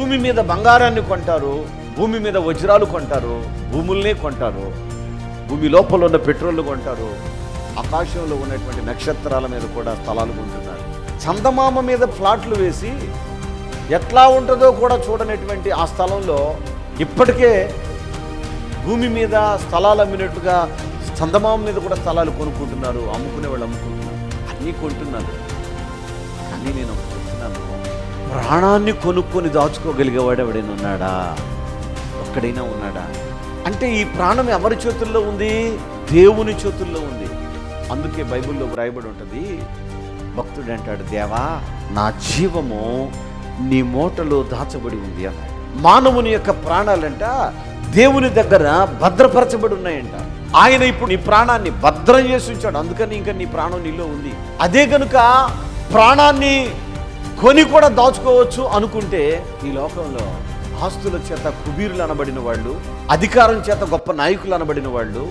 భూమి మీద బంగారాన్ని కొంటారు భూమి మీద వజ్రాలు కొంటారు భూముల్నే కొంటారు భూమి లోపల ఉన్న పెట్రోల్ కొంటారు ఆకాశంలో ఉన్నటువంటి నక్షత్రాల మీద కూడా స్థలాలు కొంటున్నారు. చందమామ మీద ఫ్లాట్లు వేసి ఎట్లా ఉంటుందో కూడా చూడనటువంటి ఆ స్థలంలో ఇప్పటికే భూమి మీద స్థలాలు అమ్మినట్టుగా చందమామ మీద కూడా స్థలాలు కొనుక్కుంటున్నారు అమ్ముకునే వాళ్ళు అమ్ముకుంటున్నారు. అన్నీ కొంటున్నారు. కానీ నేను ప్రాణాన్ని కొనుక్కొని దాచుకోగలిగేవాడు ఎవడైనా ఉన్నాడా? ఒక్కడైనా ఉన్నాడా? అంటే ఈ ప్రాణం ఎవరి చేతుల్లో ఉంది? దేవుని చేతుల్లో ఉంది. అందుకే బైబిల్లో వ్రాయబడి ఉంటుంది భక్తుడు అంటాడు దేవా నా జీవము నీ మూటలో దాచబడి ఉంది అన్నాడు. మానవుని యొక్క ప్రాణాలంట దేవుని దగ్గర భద్రపరచబడి ఉన్నాయంట. ఆయన ఇప్పుడు నీ ప్రాణాన్ని భద్రం చేసి ఉంచాడు అందుకని ఇంకా నీ ప్రాణం నీలో ఉంది. అదే కనుక ప్రాణాన్ని కొని కూడా దాచుకోవచ్చు అనుకుంటే ఈ లోకంలో ఆస్తుల చేత కుబీరులు అనబడిన వాళ్ళు అధికారం చేత గొప్ప నాయకులు అనబడిన వాళ్ళు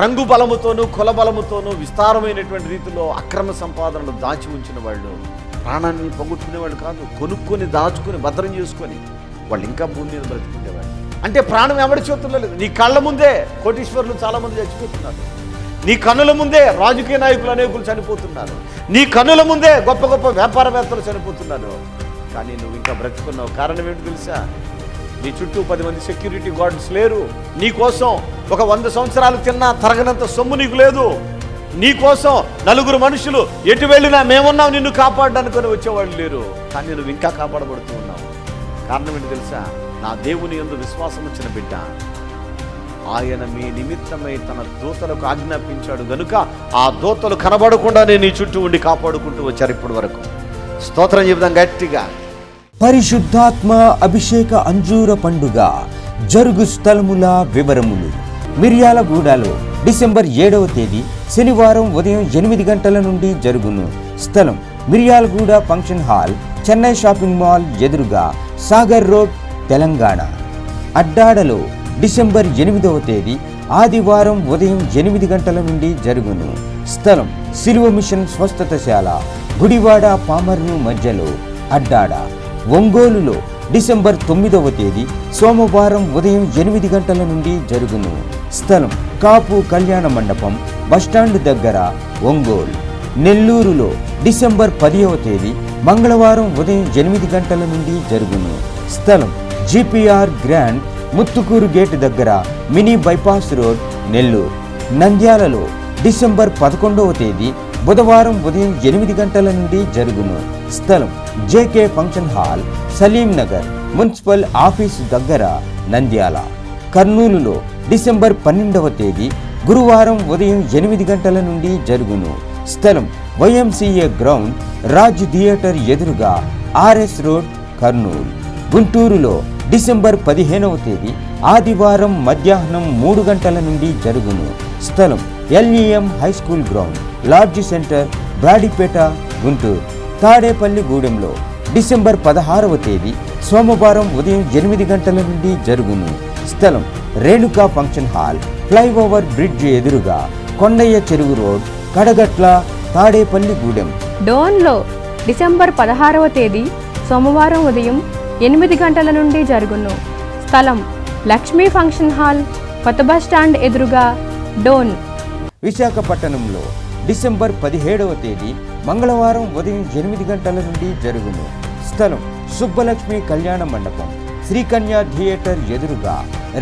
రంగు బలముతోనూ కుల బలముతోనూ విస్తారమైనటువంటి రీతిలో అక్రమ సంపాదనలు దాచి ఉంచిన వాళ్ళు ప్రాణాన్ని పొగొట్టుకునే వాళ్ళు కాదు కొనుక్కొని దాచుకొని భద్రం చేసుకొని వాళ్ళు ఇంకా భూమి మీద బ్రతుకుండేవాళ్ళు. అంటే ప్రాణం ఎవరి చేతుల్లో లేదు? నీ కళ్ళ ముందే కోటీశ్వరులు చాలామంది చచ్చిపోతున్నారు. నీ కన్నుల ముందే రాజకీయ నాయకులు అనేకులు చనిపోతున్నారు. నీ కన్నుల ముందే గొప్ప గొప్ప వ్యాపారవేత్తలు చనిపోతున్నారు కానీ నువ్వు ఇంకా బ్రతుకున్నావు. కారణం ఏంటి తెలుసా? నీ చుట్టూ పది మంది సెక్యూరిటీ గార్డ్స్ లేరు. నీ కోసం ఒక వంద సంవత్సరాలు తిన్నా తరగనంత సొమ్ము నీకు లేదు. నీ కోసం నలుగురు మనుషులు ఎటు వెళ్ళినా మేమున్నాం నిన్ను కాపాడడానికి వచ్చేవాళ్ళు లేరు. కానీ నువ్వు ఇంకా కాపాడబడుతూ ఉన్నావు. కారణం ఏంటి తెలుసా? నా దేవుని ఎందు విశ్వాసం వచ్చిన బిడ్డ. ఆయన మీ నిమిత్తమై తన దూతలకు ఆజ్ఞాపించాడు గనుక ఆ దూతలు కనబడకుండా నేను ఈ చుట్టూ ఉండి కాపాడుకుంటూ వచ్చారు ఇప్పటి వరకు. స్తోత్రం చెబుదాం గట్టిగా. పరిశుద్ధాత్మ అభిషేక అంజూర పండుగ జరుగు స్థలముల వివరములు. మిర్యాలగూడలో డిసెంబర్ ఏడవ తేదీ శనివారం ఉదయం ఎనిమిది గంటల నుండి జరుగును స్థలం Miryalaguda function hall Chennai shopping mall ఎదురుగా సాగర్ రోడ్ తెలంగాణ. అడ్డాడలో డిసెంబర్ ఎనిమిదవ తేదీ ఆదివారం ఉదయం ఎనిమిది గంటల నుండి జరుగును. స్థలం సిలువ మిషన్ స్వస్థతశాల గుడివాడ పామర్ను మధ్యలో అడ్డాడ. ఒంగోలులో డిసెంబర్ తొమ్మిదవ తేదీ సోమవారం ఉదయం ఎనిమిది గంటల నుండి జరుగును. స్థలం కాపు కళ్యాణ మండపం బస్టాండ్ దగ్గర ఒంగోలు. నెల్లూరులో డిసెంబర్ పదివ తేదీ మంగళవారం ఉదయం ఎనిమిది గంటల నుండి జరుగును. స్థలం జిపిఆర్ గ్రాండ్ ముత్తుకూరు గేటు దగ్గర మినీ బైపాస్ రోడ్ నెల్లూరు. నంద్యాలలో డిసెంబర్ పదకొండవ తేదీ బుధవారం ఉదయం ఎనిమిది గంటల నుండి జరుగును. స్థలం JK function hall Saleem Nagar municipal office దగ్గర నంద్యాల. కర్నూలులో డిసెంబర్ పన్నెండవ తేదీ గురువారం ఉదయం ఎనిమిది గంటల నుండి జరుగును. స్థలం వైఎంసీఏ గ్రౌండ్ రాజ్ థియేటర్ ఎదురుగా ఆర్ఎస్ రోడ్ కర్నూలు. గుంటూరులో డిసెంబర్ పదిహేనవ తేదీ ఆదివారం మధ్యాహ్నం మూడు గంటల నుండి జరుగును. స్థలం LEM high school ground lodge centre Brodipet Guntur. Tadepalli గూడెంలో December పదహారవ తేదీ సోమవారం ఉదయం ఎనిమిది గంటల నుండి జరుగును. స్థలం Renuka function hall flyover bridge ఎదురుగా కొండయ్య చెరువు రోడ్ కడగట్ల తాడేపల్లి గూడెం. డోన్లో డిసెంబర్ పదహారవ తేదీ సోమవారం ఉదయం ఎనిమిది గంటల నుండి జరుగును. స్థలం లక్ష్మీ ఫంక్షన్ హాల్ కొత్త బస్ స్టాండ్ ఎదురుగా డోన్. విశాఖపట్టణంలో డిసెంబర్ పదిహేడవ తేదీ మంగళవారం ఉదయం ఎనిమిది గంటల నుండి జరుగును. స్థలం సుబ్బలక్ష్మి కళ్యాణ మండపం శ్రీకన్య థియేటర్ ఎదురుగా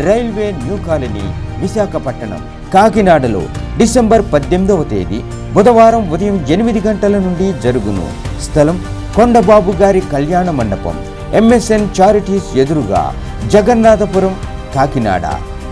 రైల్వే న్యూ కాలనీ విశాఖపట్నం. కాకినాడలో డిసెంబర్ పద్దెనిమిదవ తేదీ బుధవారం ఉదయం ఎనిమిది గంటల నుండి జరుగును. స్థలం కొండబాబు గారి కళ్యాణ మండపం ఎంఎస్ఎన్ చారిటీస్ ఎదురుగా జగన్నాథపురం కాకినాడ.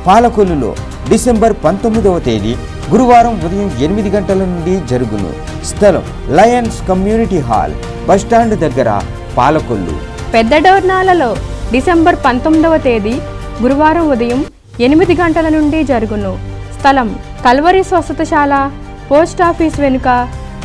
పాలకొల్లులో డిసెంబర్ పంతొమ్మిదవ తేదీ గురువారం ఉదయం ఎనిమిది గంటల నుండి జరుగును. స్థలం లయన్స్ కమ్యూనిటీ హాల్ బస్టాండ్ దగ్గర పాలకొల్లు. పెద్ద డోర్నాలలో డిసెంబర్ పంతొమ్మిదవ తేదీ గురువారం ఉదయం ఎనిమిది గంటల నుండి జరుగును. స్థలం కల్వరి స్వస్థతశాల పోస్ట్ ఆఫీస్ వెనుక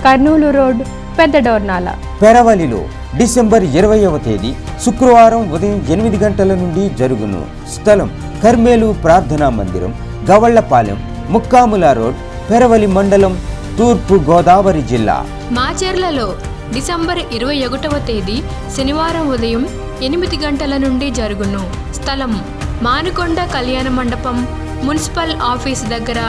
కర్నూలు రోడ్ పెద్ద డోర్నాల. పెరవలిలో డిసెంబర్ ఇరవైవ తేదీ శుక్రవారం ఉదయం ఎనిమిది గంటల నుండి జరుగును స్థలం కర్మేలు ప్రార్థనా మందిరం గవళ్ళపాలెం ముక్కాముల రోడ్ పెరవలి మండలం తూర్పు గోదావరి జిల్లా. మాచర్లలో డిసెంబర్ ఇరవై ఒకటవ తేదీ శనివారం ఉదయం ఎనిమిది గంటల నుండి జరుగును స్థలం మానుకొండ కళ్యాణ మండపం మున్సిపల్ ఆఫీస్ దగ్గర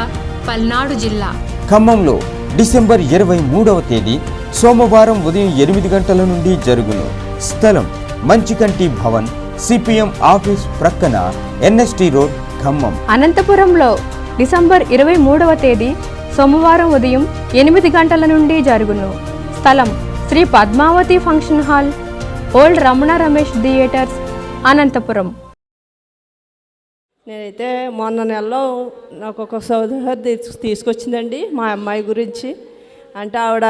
పల్నాడు జిల్లా. ఖమ్మంలో డిసెంబర్ ఇరవై మూడవ తేదీ సోమవారం ఉదయం ఎనిమిది గంటల నుండి జరుగును. స్థలం మంచికంటి భవన్ సిపిఎం ఆఫీస్ ప్రక్కన ఎన్ఎస్టి రోడ్ ఖమ్మం. అనంతపురంలో డిసెంబర్ ఇరవై మూడవ తేదీ సోమవారం ఉదయం ఎనిమిది గంటల నుండి జరుగును. స్థలం Sri Padmavathi function hall old Ramana Ramesh theatres Anantapur. నేనైతే మొన్న నెలలో నాకు ఒక సోదరు తీసు- తీసుకొచ్చిందండి మా అమ్మాయి గురించి. అంటే ఆవిడ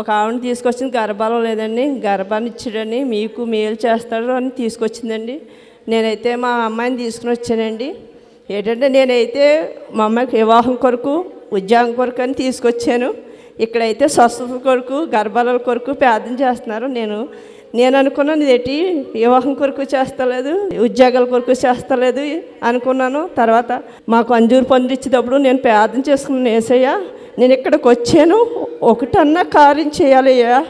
ఒక ఆవిడని తీసుకొచ్చింది గర్భాలం లేదండి గర్భాన్ని ఇచ్చాడని మీకు మేలు చేస్తాడు అని తీసుకొచ్చిందండి. నేనైతే మా అమ్మాయిని తీసుకుని వచ్చానండి. ఏంటంటే నేనైతే మా అమ్మాయికి వివాహం కొరకు ఉద్యోగం కొరకు అని తీసుకొచ్చాను. ఇక్కడైతే స్వస్థత కొరకు గర్భాల కొరకు ప్రార్థన చేస్తున్నారు. నేను నేను అనుకున్నాను ఏంటి? వివాహం కొరకు చేస్తలేదు ఉద్యోగాల కొరకు చేస్తలేదు అనుకున్నాను. తర్వాత మాకు అంజూరు పండు ఇచ్చేటప్పుడు నేను ప్రార్థన చేసుకున్నాను ఏసయ్య నేను ఇక్కడికి వచ్చాను. ఒకటన్నా కార్యం చేయాలయ్యా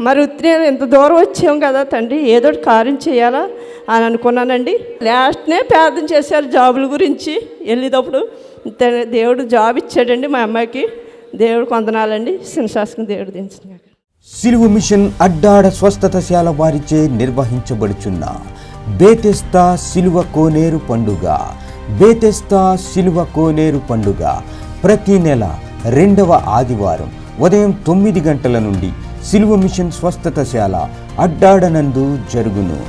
మరి ఉత్తి ఎంత దూరం వచ్చాం కదా తండ్రి ఏదో ఒకటి కార్యం చేయాలా అని అనుకున్నానండి. లాస్ట్నే ప్రార్థన చేశారు జాబుల గురించి. వెళ్ళేటప్పుడు దేవుడు జాబ్ ఇచ్చాడండి మా అమ్మాయికి. దేవుడు కొందనాలండి. శివశాస్త్రం దేవుడు దించిన సిలువ మిషన్ అడ్డాడ స్వస్థతశాల వారిచే నిర్వహించబడుచున్న బేతెస్తా సిలువ కోనేరు పండుగ. బేతెస్తా సిలువ కోనేరు పండుగ ప్రతి నెల రెండవ ఆదివారం ఉదయం తొమ్మిది గంటల నుండి సిలువ మిషన్ స్వస్థతశాల అడ్డాడనందు జరుగును.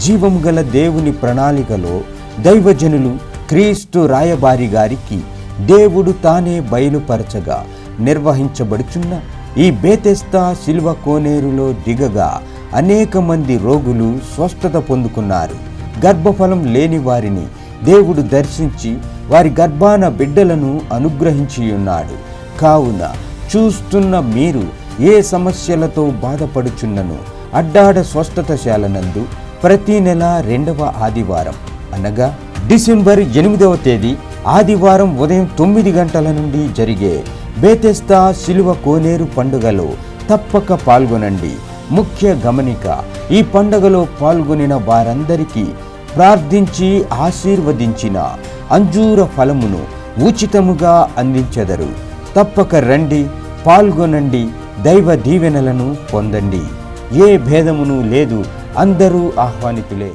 జీవము గల దేవుని ప్రణాళికలో దైవజనులు క్రీస్తు రాయబారి గారికి దేవుడు తానే బయలుపరచగా నిర్వహించబడుచున్న ఈ బేతెస్తా శిల్వ కోనేరులో దిగగా అనేక మంది రోగులు స్వస్థత పొందుకున్నారు. గర్భఫలం లేని వారిని దేవుడు దర్శించి వారి గర్భాన బిడ్డలను అనుగ్రహించి ఉన్నాడు కావున చూస్తున్న మీరు ఏ సమస్యలతో బాధపడుచున్నను అడ్డాడ స్వస్థతశాలనందు ప్రతి నెల రెండవ ఆదివారం అనగా డిసెంబర్ ఎనిమిదవ తేదీ ఆదివారం ఉదయం తొమ్మిది గంటల నుండి జరిగే బేతెస్తా శిలువ కోనేరు పండుగలో తప్పక పాల్గొనండి. ముఖ్య గమనిక ఈ పండుగలో పాల్గొనిన వారందరికీ ప్రార్థించి ఆశీర్వదించిన అంజూర ఫలమును ఉచితముగా అందించెదరు. తప్పక రండి పాల్గొనండి దైవ దీవెనలను పొందండి. ఏ భేదమును లేదు అందరూ ఆహ్వానితులే.